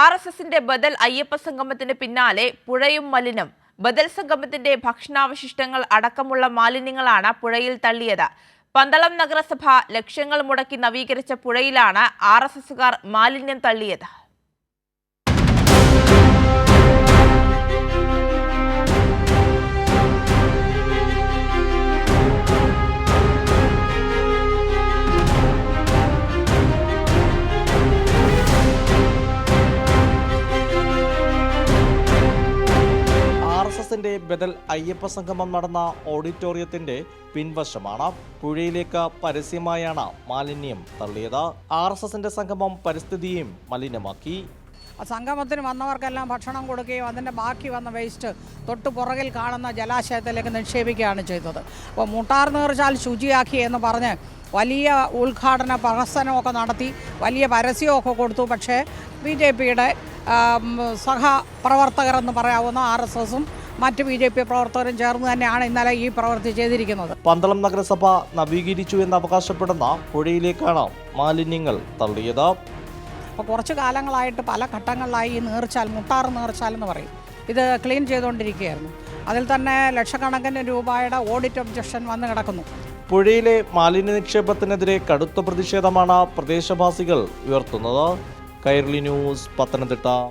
R S എസിന്റെ ബദൽ അയ്യപ്പ സംഗമത്തിന് പിന്നാലെ പുഴയും മലിനം. ബദൽ സംഗമത്തിന്റെ ഭക്ഷണാവശിഷ്ടങ്ങൾ അടക്കമുള്ള മാലിന്യങ്ങളാണ് പുഴയിൽ തള്ളിയത്. പന്തളം നഗരസഭ ലക്ഷ്യങ്ങൾ മുടക്കി നവീകരിച്ച പുഴയിലാണ് ആർ എസ് എസുകാർ മാലിന്യം തള്ളിയത്. എസിന്റെ ബദൽ അയ്യപ്പ സംഗമം നടന്ന ഓഡിറ്റോറിയത്തിന്റെ പിൻവശമാണ്. പുഴയിലേക്ക് പരസ്യമായാണ് മാലിന്യം തള്ളിയത്. ആർ എസ് എസിന്റെ സംഗമം പരിസ്ഥിതിയും മലിനമാക്കി. സംഗമത്തിന് വന്നവർക്കെല്ലാം ഭക്ഷണം കൊടുക്കുകയും അതിന്റെ ബാക്കി വന്ന വേസ്റ്റ് തൊട്ട് പുറകിൽ കാണുന്ന ജലാശയത്തിലേക്ക് നിക്ഷേപിക്കുകയാണ് ചെയ്തത്. അപ്പോൾ മുട്ടാർ നേർച്ചാൽ ശുചിയാക്കി എന്ന് പറഞ്ഞ് വലിയ ഉദ്ഘാടന പ്രഹസനമൊക്കെ നടത്തി വലിയ പരസ്യമൊക്കെ കൊടുത്തു. പക്ഷേ ബി ജെ പിയുടെ സഹപ്രവർത്തകർ എന്ന് പറയാവുന്ന ആർ എസ് എസും മറ്റ് ബി ജെ പി പ്രവർത്തകരും ചേർന്ന് തന്നെയാണ് ഇന്നലെ ഈ പ്രവൃത്തി ചെയ്തിരിക്കുന്നത്. പന്തളം നഗരസഭ നവീകരിച്ചു എന്ന് അവകാശപ്പെടുന്ന പുഴയിലേക്കാണ് മാലിന്യങ്ങൾ തള്ളിയത്. അപ്പോൾ കുറച്ച് കാലങ്ങളായിട്ട് പല ഘട്ടങ്ങളിലായി ഈ നീർച്ചാൽ മുട്ടാറ് നീർച്ചാൽ എന്ന് പറയും. ഇത് ക്ലീൻ ചെയ്തുകൊണ്ടിരിക്കുകയായിരുന്നു. അതിൽ തന്നെ ലക്ഷക്കണക്കിന് രൂപയുടെ ഓഡിറ്റ് ഒബ്ജക്ഷൻ വന്ന് കിടക്കുന്നു. പുഴയിലെ മാലിന്യ നിക്ഷേപത്തിനെതിരെ കടുത്ത പ്രതിഷേധമാണ് പ്രദേശവാസികൾ ഉയർത്തുന്നത്. കൈരളി ന്യൂസ് പത്തനംതിട്ട.